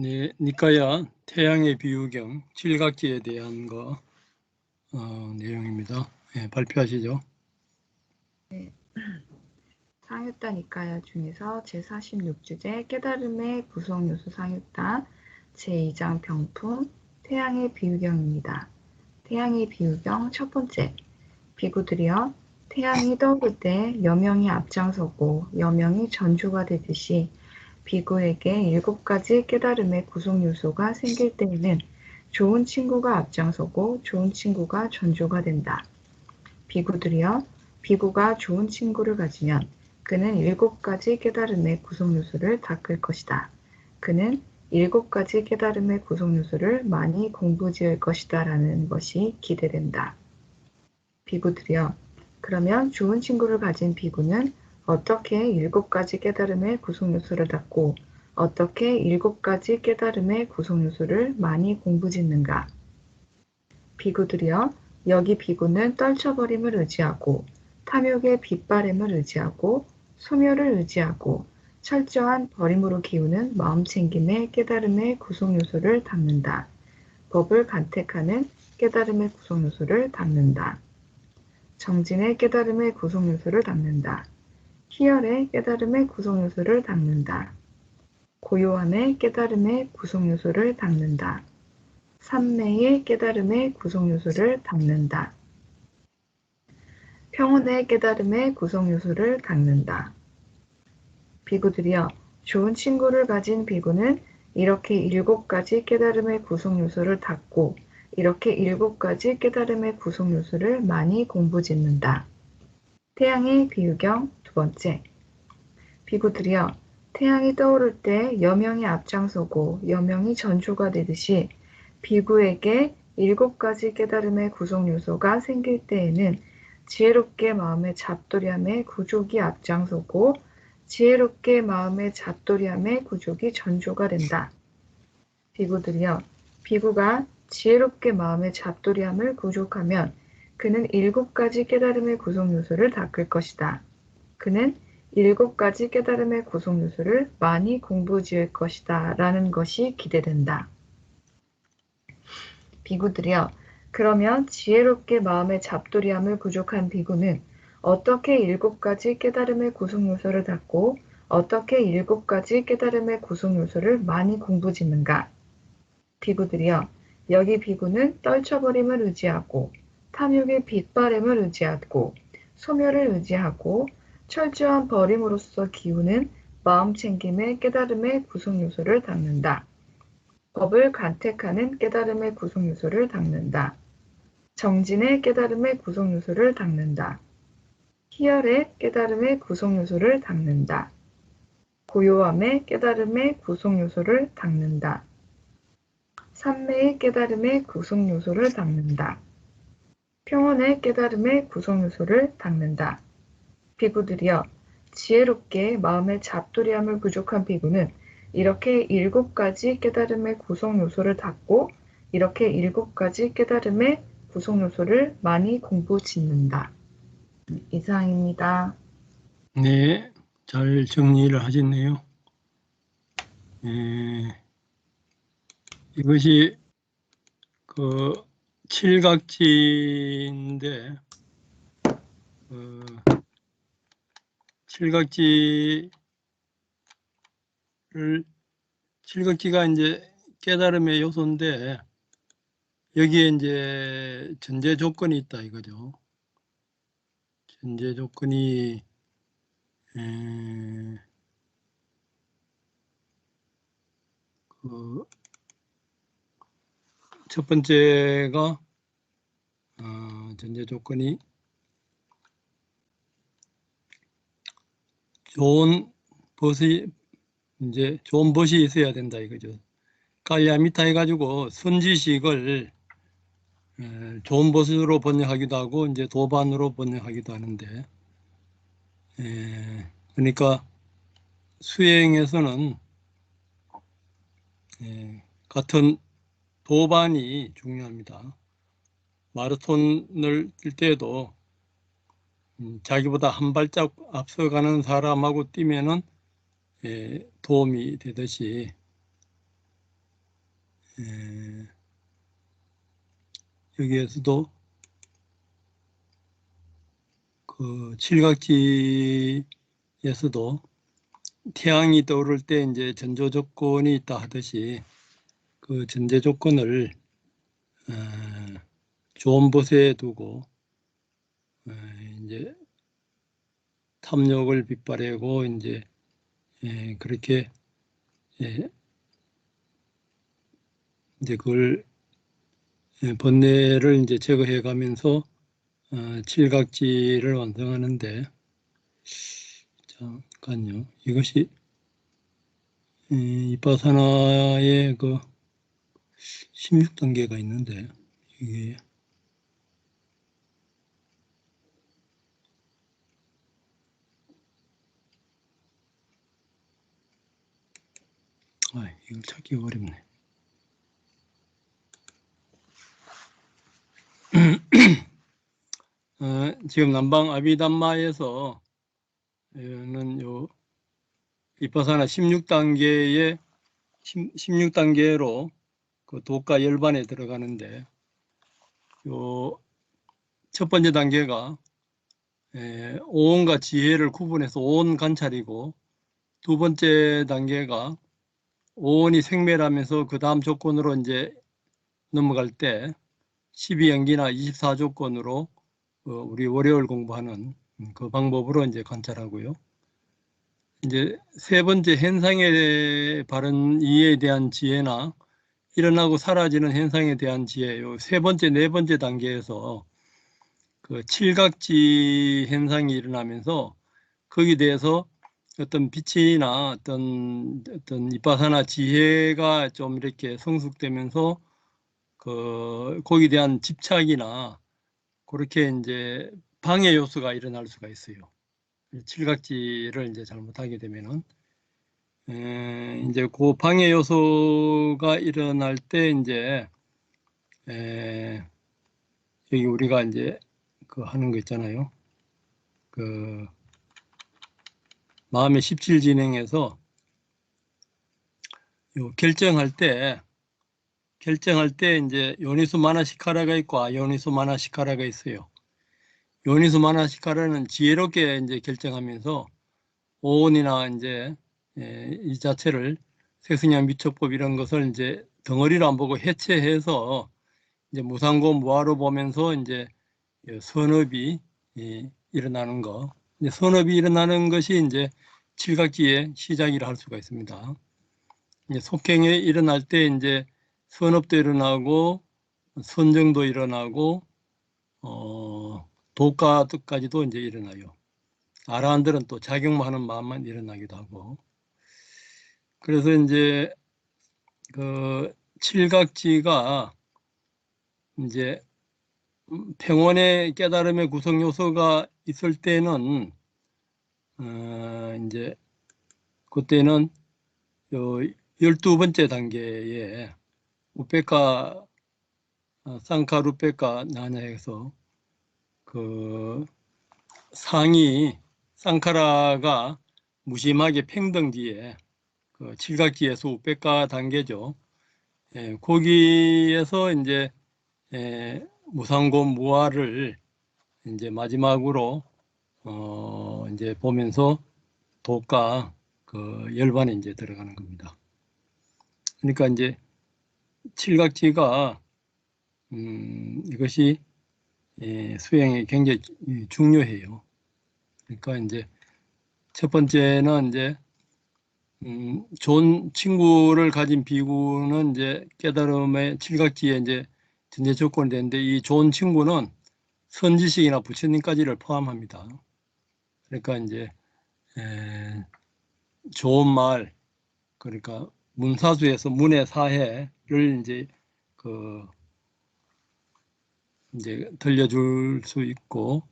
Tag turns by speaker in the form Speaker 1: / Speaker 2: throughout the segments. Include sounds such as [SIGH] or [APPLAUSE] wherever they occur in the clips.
Speaker 1: 네, 니까야 태양의 비유경 칠각지에 대한 거 어, 내용입니다. 예, 발표하시죠. [CLEARS THROAT]
Speaker 2: 상유타 니까야 중에서 제46주제 깨달음의 구성 요소 상유타 제2장 병품 태양의 비유경입니다. 태양의 비유경 첫 번째 비구들이여 태양이 떠오를 때 여명이 앞장서고 여명이 전조가 되듯이 비구에게 일곱 가지 깨달음의 구성 요소가 생길 때에는 좋은 친구가 앞장서고 좋은 친구가 전조가 된다. 비구들이여 비구가 좋은 친구를 가지면 그는 일곱 가지 깨달음의 구성 요소를 닦을 것이다. 그는 일곱 가지 깨달음의 구성 요소를 많이 공부 지을 것이다. 라는 것이 기대된다. 비구들이여, 그러면 좋은 친구를 가진 비구는 어떻게 일곱 가지 깨달음의 구성 요소를 닦고 어떻게 일곱 가지 깨달음의 구성 요소를 많이 공부 짓는가? 비구들이여, 여기 비구는 떨쳐버림을 의지하고 탐욕의 빗바램을 의지하고 소멸을 의지하고 철저한 버림으로 기우는 마음챙김의 깨달음의 구성 요소를 닦는다. 법을 간택하는 깨달음의 구성 요소를 닦는다. 정진의 깨달음의 구성 요소를 닦는다. 희열의 깨달음의 구성요소를 닦는다. 고요함의 깨달음의 구성요소를 닦는다. 삼매의 깨달음의 구성요소를 닦는다. 평온의 깨달음의 구성 요소를 닦는다. 비구들이여, 좋은 친구를 가진 비구는 이렇게 일곱 가지 깨달음의 구성 요소를 닦고 이렇게 일곱 가지 깨달음의 구성 요소를 많이 공부짓는다. 태양의 비유경 두 번째. 비구들이여, 태양이 떠오를 때 여명이 앞장서고 여명이 전조가 되듯이 비구에게 일곱 가지 깨달음의 구성 요소가 생길 때에는 지혜롭게 마음의 잡돌이함의 구족이 앞장서고 지혜롭게 마음의 잡돌이함의 구족이 전조가 된다. 비구들이여, 비구가 지혜롭게 마음의 잡돌이함을 구족하면 그는 일곱 가지 깨달음의 구성 요소를 닦을 것이다. 그는 일곱 가지 깨달음의 구성 요소를 많이 공부 지을 것이다. 라는 것이 기대된다. 비구들이여, 그러면 지혜롭게 마음의 잡돌이함을 부족한 비구는 어떻게 일곱 가지 깨달음의 구성 요소를 닫고 어떻게 일곱 가지 깨달음의 구성 요소를 많이 공부 짓는가? 비구들이여, 여기 비구는 떨쳐버림을 의지하고 탐욕의 빗바램을 의지하고 소멸을 의지하고 철저한 버림으로써 기우는 마음 챙김의 깨달음의 구성 요소를 닦는다. 법을 간택하는 깨달음의 구성 요소를 닦는다. 정진의 깨달음의 구성 요소를 닦는다. 희열의 깨달음의 구성 요소를 닦는다. 고요함의 깨달음의 구성 요소를 닦는다. 삼매의 깨달음의 구성 요소를 닦는다. 평온의 깨달음의 구성 요소를 닦는다. 비구들이여 지혜롭게 마음의 잡돌이함을 부족한 비구는 이렇게 일곱 가지 깨달음의 구성 요소를 닦고 이렇게 일곱 가지 깨달음의 구성 요소를 많이 공부 짓는다. 이상입니다.
Speaker 1: 네, 잘 정리를 하셨네요. 예, 이것이 그 칠각지인데 어, 칠각지를 칠각지가 이제 깨달음의 요소인데 여기에 이제 전제 조건이 있다 이거죠. 전제 조건이 에, 그, 첫 번째가 어, 전제 조건이 좋은 벗이 이제 좋은 벗이 있어야 된다 이거죠. 깔리아미타 해가지고 선지식을 에, 좋은 벗으로 번역하기도 하고 이제 도반으로 번역하기도 하는데 에, 그러니까 수행에서는 에, 같은 도반이 중요합니다. 마라톤을 뛸 때에도 음, 자기보다 한 발짝 앞서가는 사람하고 뛰면은 에, 도움이 되듯이 에, 여기에서도 그 칠각지에서도 태양이 떠오를 때 이제 전조 조건이 있다 하듯이 그 전제 조건을 어, 좋은 곳에 두고 어, 이제 탐욕을 빗바래고 이제 예, 그렇게 예, 이제 그걸 예, 번뇌를 이제 제거해 가면서 어, 칠각지를 완성하는데 잠깐요. 이것이 이 이빠사나의 그 16단계가 있는데 이게 아 이걸 찾기 어렵네. [CLEARS THROAT] 어, 지금 남방 아비담마에서 는 요 이파사나 16단계의 16단계로 그 도가 열반에 들어가는데 요 첫 번째 단계가 에, 오온과 지혜를 구분해서 오온 관찰이고 두 번째 단계가 오온이 생멸하면서 그 다음 조건으로 이제 넘어갈 때 12연기나 24조건으로 어, 우리 월요일 공부하는 그 방법으로 이제 관찰하고요. 이제 세 번째 현상에 바른 이해에 대한 지혜나 일어나고 사라지는 현상에 대한 지혜, 요세 번째, 네 번째 단계에서 그 칠각지 현상이 일어나면서 거기에 대해서 어떤 빛이나 어떤 어떤 이빠사나 지혜가 좀 이렇게 성숙되면서 그 거기에 대한 집착이나 그렇게 이제 방해 요소가 일어날 수가 있어요. 칠각지를 이제 잘못하게 되면은 에, 이제 그 방해 요소가 일어날 때 이제 에, 여기 우리가 이제 그 하는 거 있잖아요. 그 마음의 17 진행에서 요 결정할 때 결정할 때 이제 요니수 마나시카라가 있고 아요니수 마나시카라가 있어요. 요니수 마나시카라는 지혜롭게 이제 결정하면서 오온이나 이제 예, 이 자체를 세승양 미처법 이런 것을 이제 덩어리로 안 보고 해체해서 이제 무상고 무화로 보면서 이제 선업이 예, 일어나는 거. 이제 선업이 일어나는 것이 이제 칠각지의 시작이라 할 수가 있습니다. 이제 속행에 일어날 때 이제 선업도 일어나고 선정도 일어나고 어, 도가까지도 이제 일어나요. 아라한들은 또 작용하는 마음만 일어나기도 하고 그래서 이제 그 칠각지가 이제 평원의 깨달음의 구성 요소가 있을 때는 어, 이제 그때는 요 열두 번째 단계에 우페카 어, 쌍카루페카 나냐에서 그 상이 쌍카라가 무심하게 평등 뒤에 그 칠각지에서 우페카 단계죠. 예, 거기에서 이제 예, 무상고 무화를 이제 마지막으로 어 이제 보면서 도가 그 열반에 이제 들어가는 겁니다. 그러니까 이제 칠각지가 음, 이것이 예, 수행에 굉장히 중요해요. 그러니까 이제 첫 번째는 이제 음, 좋은 친구를 가진 비구는 이제 깨달음의 칠각지에 이제 전제 조건이 되는데 이 좋은 친구는 선지식이나 부처님까지를 포함합니다. 그러니까 이제 에, 좋은 말 그러니까 문사수에서 문의 사해를 이제 그 이제 들려줄 수 있고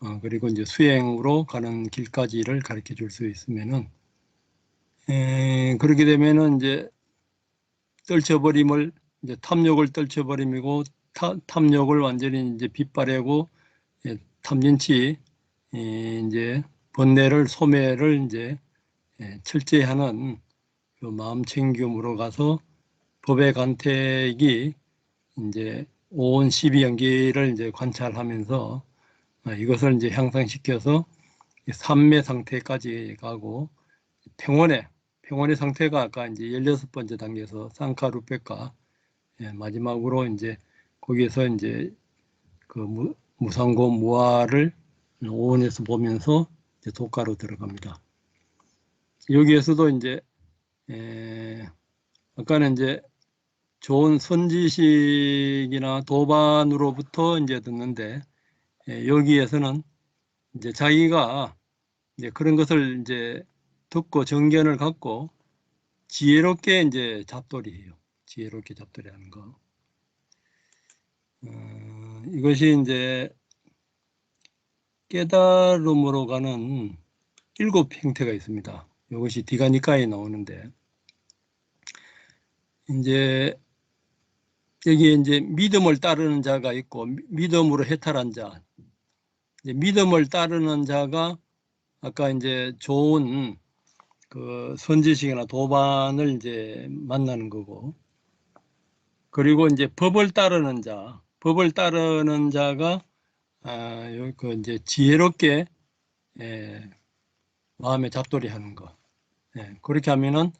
Speaker 1: 어, 그리고 이제 수행으로 가는 길까지를 가르쳐 줄 수 있으면은 에, 그렇게 되면은 이제 떨쳐버림을 이제 탐욕을 떨쳐버림이고 타, 탐욕을 완전히 이제 빗바래고 예, 탐진치 예, 이제 번뇌를 소매를 이제 예, 철저히 하는 그 마음 챙김으로 가서 법의 간택이 이제 오온 12연기를 이제 관찰하면서 어, 이것을 이제 향상시켜서 이 삼매 상태까지 가고 평온의 평온의 상태가 아까 이제 16번째 단계에서 쌍카루페카 예, 마지막으로 이제 거기에서 이제 그 무, 무상고 무아를 오온에서 보면서 이제 독가로 들어갑니다. 여기에서도 이제 에, 아까는 이제 좋은 선지식이나 도반으로부터 이제 듣는데 예, 여기에서는 이제 자기가 이제 그런 것을 이제 듣고 정견을 갖고 지혜롭게 이제 잡돌이해요. 지혜롭게 잡돌이하는 거. 어, 이것이 이제 깨달음으로 가는 일곱 형태가 있습니다. 이것이 디가니카에 나오는데 이제 여기에 이제 믿음을 따르는 자가 있고 미- 믿음으로 해탈한 자. 이제 믿음을 따르는 자가 아까 이제 좋은 그 선지식이나 도반을 이제 만나는 거고 그리고 이제 법을 따르는 자, 법을 따르는 자가 아, 요- 그 이제 지혜롭게 예, 마음에 잡돌이 하는 거. 예, 그렇게 하면은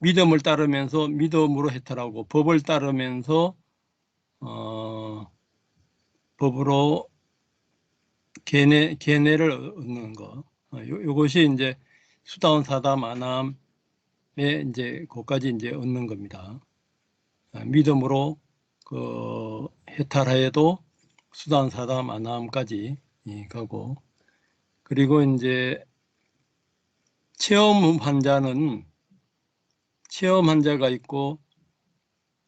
Speaker 1: 믿음을 따르면서 믿음으로 해탈하고 법을 따르면서 어, 법으로 계내 계내를 얻는 거. 어, 요, 요것이 이제 수다운 사담 아남에 이제 그까지 이제 얻는 겁니다. 아, 믿음으로 그 해탈하여도 수다운 사담 아남까지 예, 가고 그리고 이제 체험 환자는 체험 환자가 있고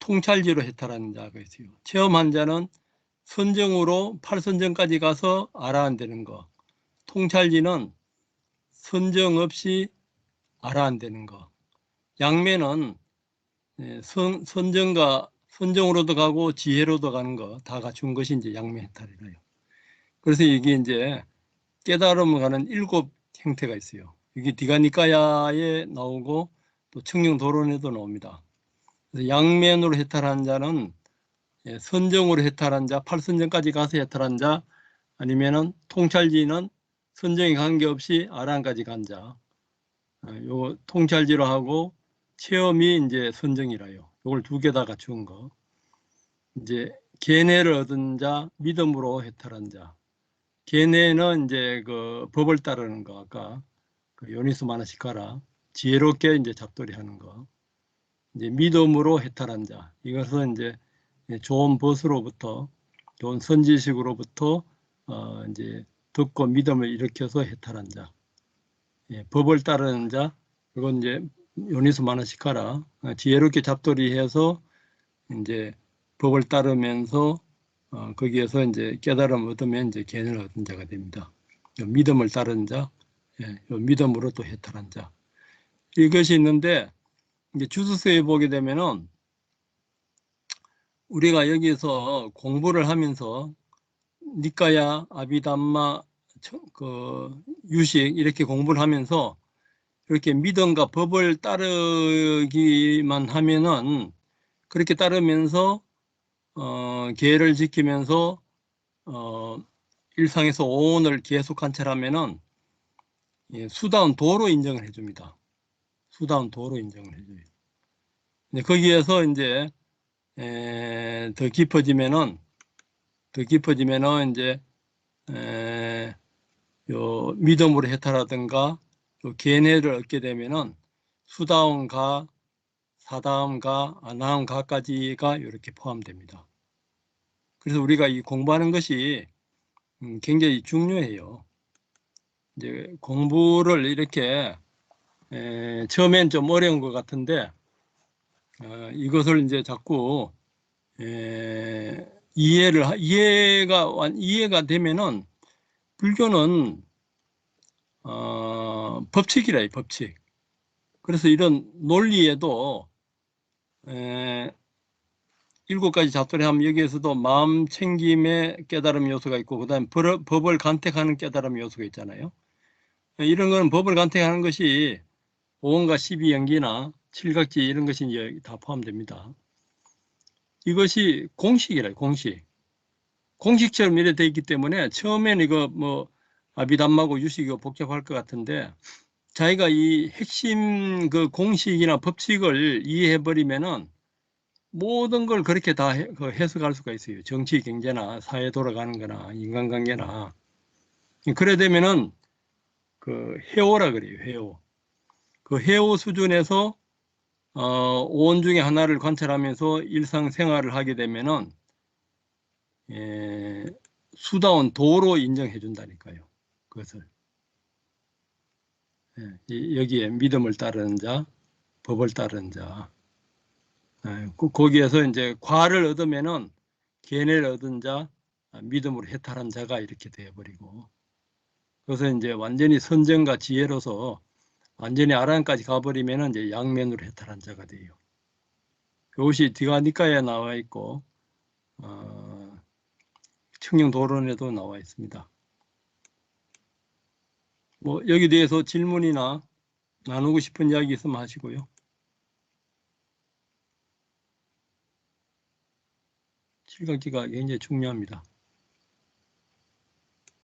Speaker 1: 통찰지로 해탈하는 자가 있어요. 체험 환자는 선정으로 팔선정까지 가서 알아안되는 거. 통찰지는 선정 없이 알아안되는 거. 양매는 예, 선, 선정과 선정으로도 가고 지혜로도 가는 거 다 갖춘 것이 이제 양매 해탈이래요. 그래서 이게 이제 깨달음을 가는 일곱 형태가 있어요. 이게 디가니까야에 나오고 또 청룡도론에도 나옵니다. 양면으로 해탈한 자는 예, 선정으로 해탈한 자, 팔선정까지 가서 해탈한 자, 아니면은 통찰지는 선정에 관계없이 아란까지 간 자. 어, 요 통찰지로 하고 체험이 이제 선정이라요. 요걸 두 개 다 갖춘 거. 이제 계내를 얻은 자, 믿음으로 해탈한 자. 계내는 이제 그 법을 따르는 거 아까 그 요니스 마나시카라 지혜롭게 이제 잡돌이 하는 거. 이제 믿음으로 해탈한 자. 이것은 이제 좋은 벗으로부터 좋은 선지식으로부터 어 이제 듣고 믿음을 일으켜서 해탈한 자. 예, 법을 따르는 자. 이건 이제 요니스 마나시카라 어, 지혜롭게 잡돌이해서 이제 법을 따르면서 어, 거기에서 이제 깨달음 얻으면 이제 개를 얻은 자가 됩니다. 요 믿음을 따르는 자, 예, 요 믿음으로 또 해탈한 자. 이것이 있는데 이제 주수서에 보게 되면은 우리가 여기서 공부를 하면서 니까야, 아비담마, 저- 그 유식 이렇게 공부를 하면서 이렇게 믿음과 법을 따르기만 하면은 그렇게 따르면서 어, 계를 지키면서 어, 일상에서 오온을 계속 관찰하면은 예, 수다운 도로 인정을 해줍니다. 수다운 도로 인정을 해줘요. 거기에서 이제 에, 더 깊어지면은 더 깊어지면은 이제 에, 요 믿음으로 해탈하든가 요 계내를 얻게 되면은 수다운가 사다음가 아나음가까지가 이렇게 포함됩니다. 그래서 우리가 이 공부하는 것이 음, 굉장히 중요해요. 이제 공부를 이렇게 에, 처음엔 좀 어려운 것 같은데 어, 이것을 이제 자꾸 에, 이해를 하- 이해가 완- 이해가 되면은 불교는 어, 법칙이라 이 법칙. 그래서 이런 논리에도 에, 일곱 가지 잡돌이 하면 여기에서도 마음 챙김의 깨달음 요소가 있고 그다음 법- 법을 간택하는 깨달음 요소가 있잖아요. 이런 거는 법을 간택하는 것이 오원과 십이 연기나 칠각지 이런 것이 다 포함됩니다. 이것이 공식이라 공식. 공식처럼 이래 돼 있기 때문에 처음에는 이거 뭐 아비담마고 유식이 복잡할 것 같은데 자기가 이 핵심 그 공식이나 법칙을 이해해 버리면은 모든 걸 그렇게 다 해, 그 해석할 수가 있어요. 정치, 경제나 사회 돌아가는 거나 인간관계나. 그래 되면은 그 해오라 그래요. 해오. 그 해오 수준에서 어, 오온 중에 하나를 관찰하면서 일상생활을 하게 되면은 예, 수다운 도로 인정해 준다니까요. 그것을. 예, 이- 여기에 믿음을 따르는 자, 법을 따르는 자. 예, 그- 거기에서 이제 과를 얻으면은 계례를 얻은 자, 아, 믿음으로 해탈한 자가 이렇게 되어버리고. 그래서 이제 완전히 선정과 지혜로서 완전히 아란까지 가버리면은 이제 양면으로 해탈한 자가 돼요. 그것이 디가니까에 나와 있고, 어, 청룡도론에도 나와 있습니다. 뭐 여기 대해서 질문이나 나누고 싶은 이야기 있으면 하시고요. 실각기가 굉장히 중요합니다.